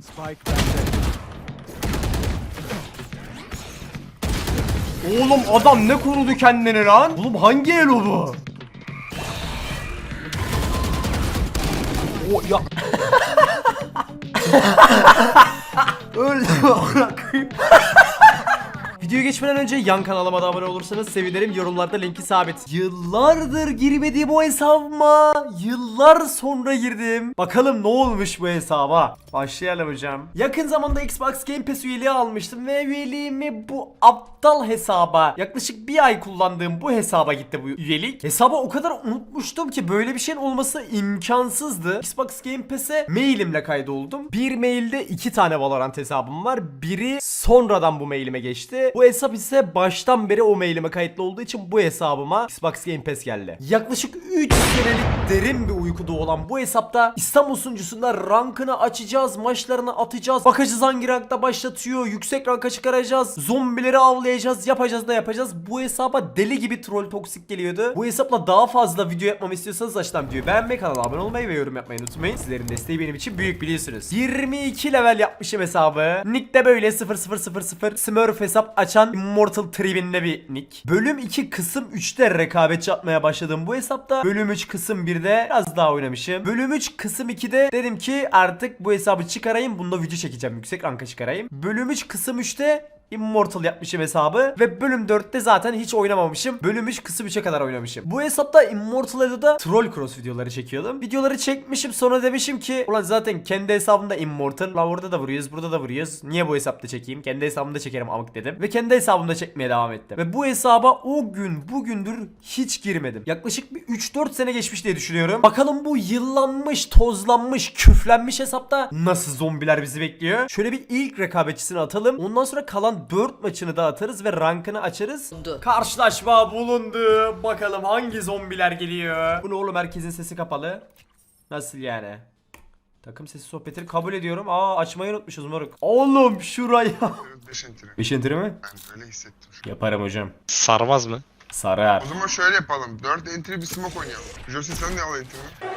Spike bende. Oğlum adam ne korudu kendini lan? Oğlum hangi elo bu? O ya. Öldü amına koyayım. Videoya geçmeden önce yan kanalıma da abone olursanız sevinirim. Yorumlarda linki sabit. Yıllardır girmediğim o hesabıma yıllar sonra girdim. Bakalım ne olmuş bu hesaba. Başlayalım hocam. Yakın zamanda Xbox Game Pass üyeliği almıştım ve üyeliğimi bu aptal hesaba yaklaşık bir ay kullandığım bu hesaba gitti bu üyelik. Hesabı o kadar unutmuştum ki böyle bir şeyin olması imkansızdı. Xbox Game Pass'e mailimle kaydoldum. Bir mailde iki tane Valorant hesabım var. Biri sonradan bu mailime geçti. Bu hesap ise baştan beri o mailime kayıtlı olduğu için bu hesabıma Xbox Game Pass geldi. Yaklaşık 3 senelik derin bir uykuda olan bu hesapta İstanbul sunucusunda rankını açacağız, maçlarını atacağız. Bakacağız hangi rankta başlatıyor, yüksek ranka çıkaracağız, zombileri avlayacağız, yapacağız da yapacağız. Bu hesaba deli gibi troll toksik geliyordu. Bu hesapla daha fazla video yapmamı istiyorsanız aşağıdan videoyu beğenmeyi, kanala abone olmayı ve yorum yapmayı unutmayın. Sizlerin desteği benim için büyük biliyorsunuz. 22 level yapmışım hesabı. Nick de böyle 0000 Smurf hesap açan Immortal tribinde bir nick. Bölüm 2 kısım 3'te rekabetçi atmaya başladım bu hesapta. Bölüm 3 kısım 1'de biraz daha oynamışım. Bölüm 3 kısım 2'de dedim ki artık bu hesabı çıkarayım. Bunda video çekeceğim. Yüksek ranka çıkarayım. Bölüm 3 kısım 3'te Immortal yapmışım hesabı ve bölüm 4'te zaten hiç oynamamışım. Bölüm 3 kısım 3'e kadar oynamışım. Bu hesapta Immortal Elo'da Troll Cross videoları çekiyordum. Videoları çekmişim sonra demişim ki ulan zaten kendi hesabımda Immortal. La orada da vuruyoruz burada da vuruyoruz. Niye bu hesapta çekeyim? Kendi hesabımda çekerim amık dedim. Ve kendi hesabımda çekmeye devam ettim. Ve bu hesaba o gün bugündür hiç girmedim. Yaklaşık bir 3-4 sene geçmiş diye düşünüyorum. Bakalım bu yıllanmış, tozlanmış, küflenmiş hesapta nasıl zombiler bizi bekliyor? Şöyle bir ilk rekabetçisini atalım. Ondan sonra kalan 4 maçını da atarız ve rankını açarız. Karşılaşma bulundu. Bakalım hangi zombiler geliyor. Bu ne oğlum herkesin sesi kapalı. Nasıl yani? Takım sesi sohbetini kabul ediyorum. Aa açmayı unutmuşuz moruk. Oğlum şuraya. 5 entry. 5 enter mi? Ben öyle hissettim şu an. Yaparım hocam. Sarmaz mı? Sarar. O zaman şöyle yapalım. 4 entry bir smoke oynayalım. Josie sen de al entry'ni.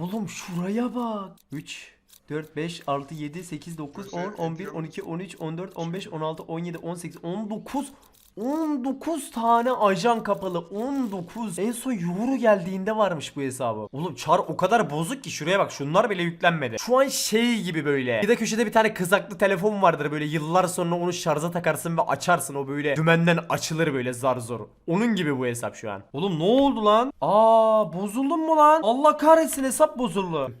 Oğlum şuraya bak. 3 4 5 6 7 8 9 10 11 12 13 14 15 16 17 18 19 19 tane ajan kapalı. 19 En son Yuru geldiğinde varmış bu hesabı. Oğlum çar o kadar bozuk ki şuraya bak şunlar bile yüklenmedi. Şu an şey gibi böyle. Bir de köşede bir tane kızaklı telefon vardır böyle. Yıllar sonra onu şarja takarsın ve açarsın. O böyle dümenden açılır böyle zar zor. Onun gibi bu hesap şu an. Oğlum ne oldu lan? Aa bozuldun mu lan? Allah kahretsin hesap bozuldu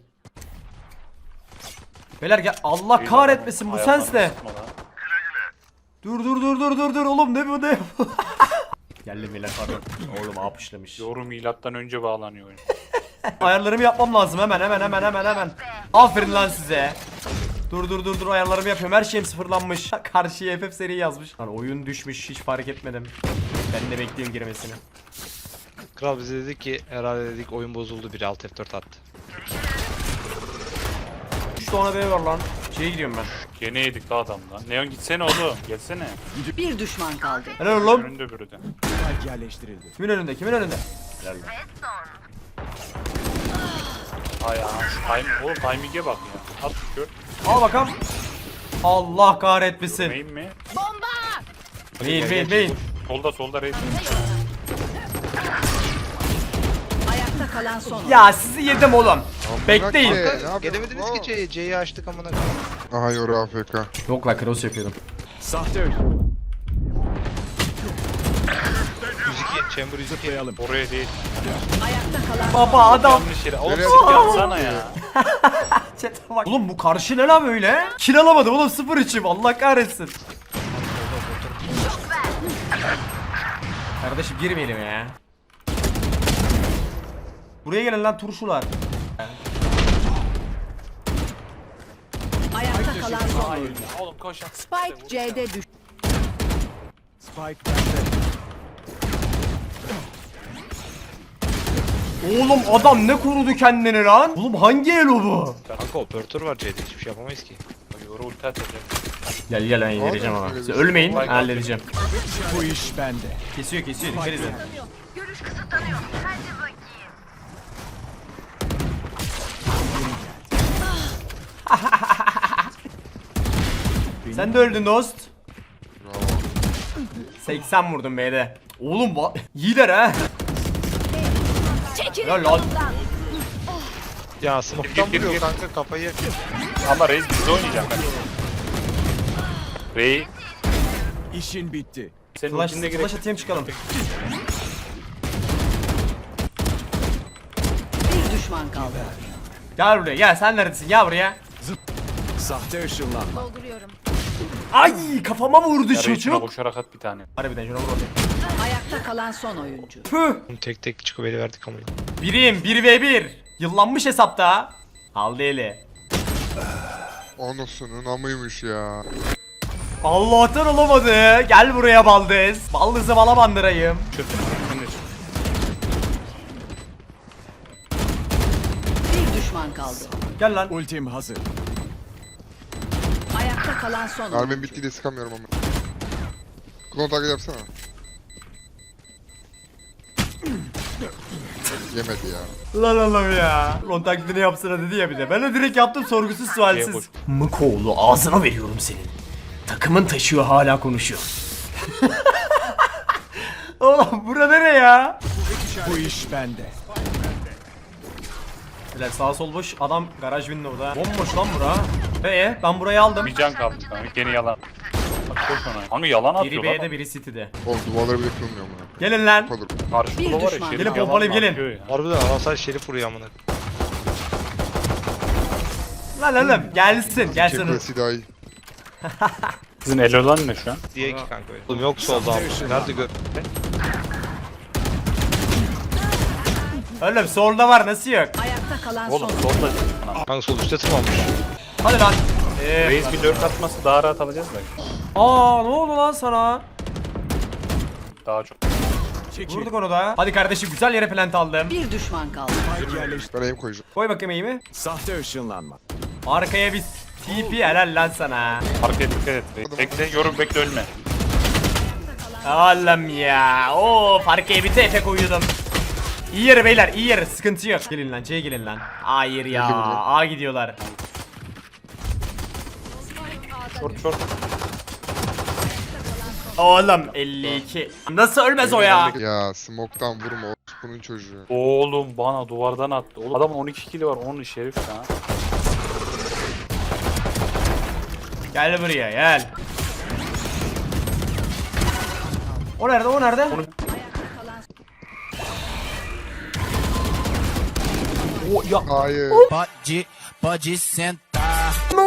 Beyler gel Allah kahretmesin bu sens ne? Dur dur dur dur dur dur oğlum ne bu ne bu? Geldim beyler pardon. Oğlum apışlamış. Doğru milattan önce bağlanıyor oyun. Ayarlarımı yapmam lazım hemen hemen hemen hemen hemen. Aferin lan size. Dur dur dur dur ayarlarımı yapıyorum. Her şeyim sıfırlanmış. Karşıya FF seri yazmış. Lan oyun düşmüş hiç fark etmedim. Ben de bekliyorum girmesini. Kral bize dedi ki herhalde dedik oyun bozuldu biri alt F4 attı. 3 tane B var lan. Şeye gidiyorum ben. Gene yedik la adamdan. Neon gitsene oğlum. Gelsene. Bir düşman kaldı. Helal oğlum. Önünde biri de. Spike yerleştirildi. Kimin önünde kimin önünde? Helal lan. Ay ya. Time, oğlum timing'e bak ya. At gör. Al bakalım. Allah kahretmesin. Main mi? Main main main. Solda solda reis. Kalan son. Ya sizi yedim oğlum. Bekleyin. Gelemediniz ki C'ye. C'yi açtık amına koyayım. Aha yoru AFK. Yok la cross yapıyordum. Sahte ölüm. 102. Chamber 102. Zıplayalım. Oraya değil. Ayakta kalan Baba adam. Yanlış yere. Oğlum Nereye sik yapsana ya. Chat'e bak. Oğlum bu karşı ne lan böyle? Kill alamadım oğlum sıfır içim Allah kahretsin. Kardeşim girmeyelim ya. Buraya gelin lan turşular. ayakta kalan son. Hayır. Oğlum koş at. Spike C'de düş. Spike bende. Oğlum adam ne korudu kendini lan? Oğlum hangi elo bu? Kanka operatör var C'de hiçbir şey yapamayız ki. Yoru ulti atacak. Gel gel ben indireceğim ama. Siz ölmeyin halledeceğim. Bu iş bende. Kesiyor kesiyor dikkat edin. Görüş kısıtlanıyor. Hadi bakayım. Sen de öldün dost. Bravo. 80 vurdum B'de. Oğlum va- iyiler ha. Ya lan. Ya smoke'tan vuruyor kanka kafayı. Ama Reis bizde oynayacak ben. Rey İşin bitti. senin Flash, ultinde gerek. flash atayım çıkalım. Bir düşman kaldı. Gel buraya gel sen neredesin gel buraya. Sahte ışınlanma. Ay kafama vurdu Ya Reis şuna çocuk. koşarak at bir tane. Harbiden şuna vur oraya. Ayakta kalan son oyuncu. Püh. Tek tek çıkıp eli verdik ama. Birim 1v1. Yıllanmış hesapta. Aldı eli. Anasının amıymış ya. Allah'tan olamadı. Gel buraya Baldız. Baldız'ı bala bandırayım. Bir düşman kaldı. Gel lan. Ultim hazır. Kalan son. Mermim bitti diye sıkamıyorum ama. Klon takip yapsana. Yemedi ya. Lan oğlum ya. Ron taklidini yapsana dedi ya bir de. Ben de direkt yaptım sorgusuz sualsiz. boş. Mıkoğlu ağzına veriyorum senin. Takımın taşıyor hala konuşuyor. Oğlum bura nere ya? Bu iş bende. Beyler sağ sol boş adam garaj window orada. Bomboş lan bura. Ee ben burayı aldım. Bir can kaldı kanka. Gene yalan. Bak koş ona. Hangi yalan Biri atıyor B'de lan? biri City'de. Oğlum duvarları bile kırılmıyor mu? Gelin lan. Karşıda Bir var ya düşman. Şerif Gelin yalan pompalayıp gelin. atıyor ya. Harbiden Arasay Şerif vuruyor amına. Lan oğlum gelsin gelsin. Çevresi daha iyi. Sizin el olan ne şu an? Diye ki kanka öyle. Oğlum yok solda abi. Nerede gör? Oğlum solda var nasıl yok? Ayakta kalan Oğlum son solda. Kanka sol üstte tırmanmış. Hadi lan. Ee, Reis bir dört atması daha rahat alacağız da. aa ne oldu lan sana? Daha çok. Çekil. Vurduk onu da. Hadi kardeşim güzel yere plant aldım. Bir düşman kaldı. Ben aim koyacağım. Koy bakayım iyi mi? Sahte ışınlanma. Arkaya bir TP helal lan sana. Arkaya dikkat et. Bekle yorum bekle ölme. Oğlum ya. Oo arkaya bir TP koyuyordum. İyi yere beyler iyi yere sıkıntı yok. Gelin lan C'ye gelin lan. Hayır ya. A gidiyorlar. Short short. Oğlum 52. Nasıl ölmez o ya? Ya smoke'tan vurma. Bunun çocuğu. Oğlum bana duvardan attı. Oğlum adamın 12 kili var. 10 şerif ya. Gel buraya gel. O nerede o nerede? O ya Hayır. Pode, pode sentar. ne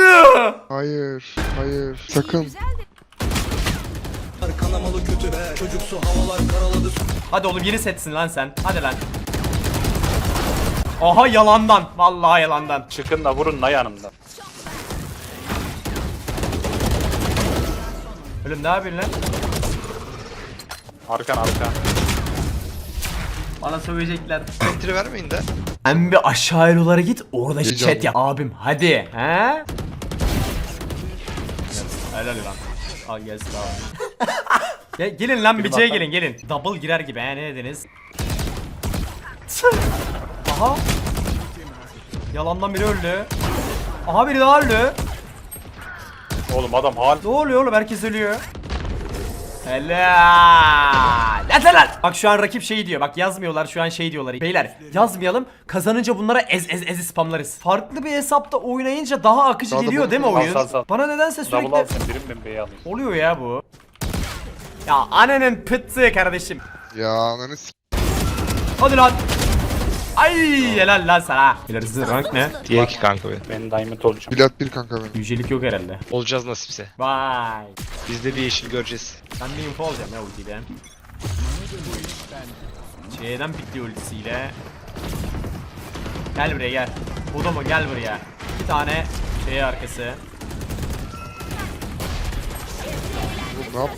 yaptı? Hayır. Hayır. Sakın. Hadi oğlum yeni setsin lan sen. Hadi lan. Aha yalandan. Vallahi yalandan. Çıkın da vurun la yanımda. Oğlum ne yapıyorsun lan? Arkan arkan. Bana sövecekler. Entry vermeyin de. Sen bir aşağı elolara git orada Heyecanlı. chat yap. Abim hadi. He? Helal lan. Al gelsin abi. Gel, gelin lan bir C'ye gelin gelin. Double girer gibi he ne dediniz? Aha. Yalandan biri öldü. Aha biri daha öldü. Oğlum adam hal. Ne oluyor oğlum herkes ölüyor. Helal. Lan lan. Bak şu an rakip şey diyor. Bak yazmıyorlar şu an şey diyorlar. Beyler yazmayalım. Kazanınca bunlara ez ez ez spamlarız. Farklı bir hesapta oynayınca daha akıcı Sağda geliyor bu- değil mi oyun? sağ, sağ. Bana nedense Double sürekli alsın birim ben alayım. oluyor ya bu. Ya annenin pıttığı kardeşim. Ya ananı s***. Hadi lan. Ay helal lan sana. Sizin rank ne? Diye ki kanka be. Ben diamond olacağım. Bilat bir kanka benim. Yücelik yok herhalde. Olacağız nasipse. Vay. Biz de bir yeşil göreceğiz. Ben bir info alacağım ya ultiden. C'den bitti ultisiyle. Gel buraya gel. Mı? Gel buraya. İki tane şey arkası. Oğlum ne yap?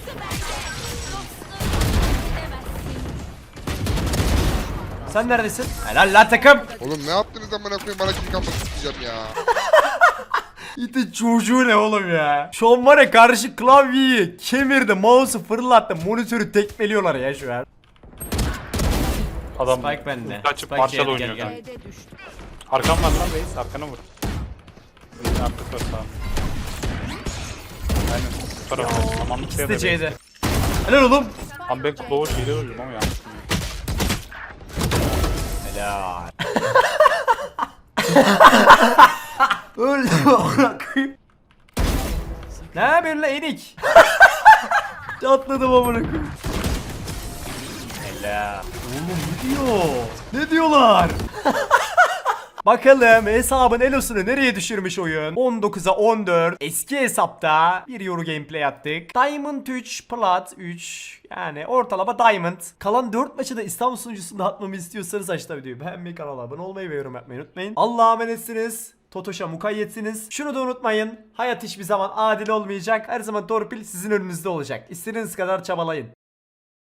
Sen neredesin? Helal lan takım. Oğlum ne yaptınız amına koyayım bana kill kampası tutacağım ya. İşte çocuğu ne oğlum ya. Şu an var ya karşı klavyeyi kemirdi, mouse'u fırlattı, monitörü tekmeliyorlar ya şu an. Adam Spike bende. Kaçıp Spike parçalı gel, oynuyor gel. B'de düştü. Arkan var lan reis arkana vur. Reis artık var sağ. Aynen. Bu tarafta. Samanlık İkisi de yerde C'de. Helal oğlum. Ben Claw şeyde uyuyorum ama Helal. Öldü amına koyayım. Ne yapıyorsun lan enik? Çatladım amına koyayım. Helal. Oğlum ne diyor? Ne diyorlar? Bakalım hesabın elosunu nereye düşürmüş oyun? 19'a 14. Eski hesapta bir Euro gameplay attık. Diamond 3, Plat 3. Yani ortalama Diamond. Kalan 4 maçı da İstanbul sunucusunda atmamı istiyorsanız aşağıda videoyu beğenmeyi, kanala abone olmayı ve yorum yapmayı unutmayın. Allah'a emanetsiniz. Totoş'a mukayyetsiniz. Şunu da unutmayın. Hayat hiçbir zaman adil olmayacak. Her zaman torpil sizin önünüzde olacak. İstediğiniz kadar çabalayın.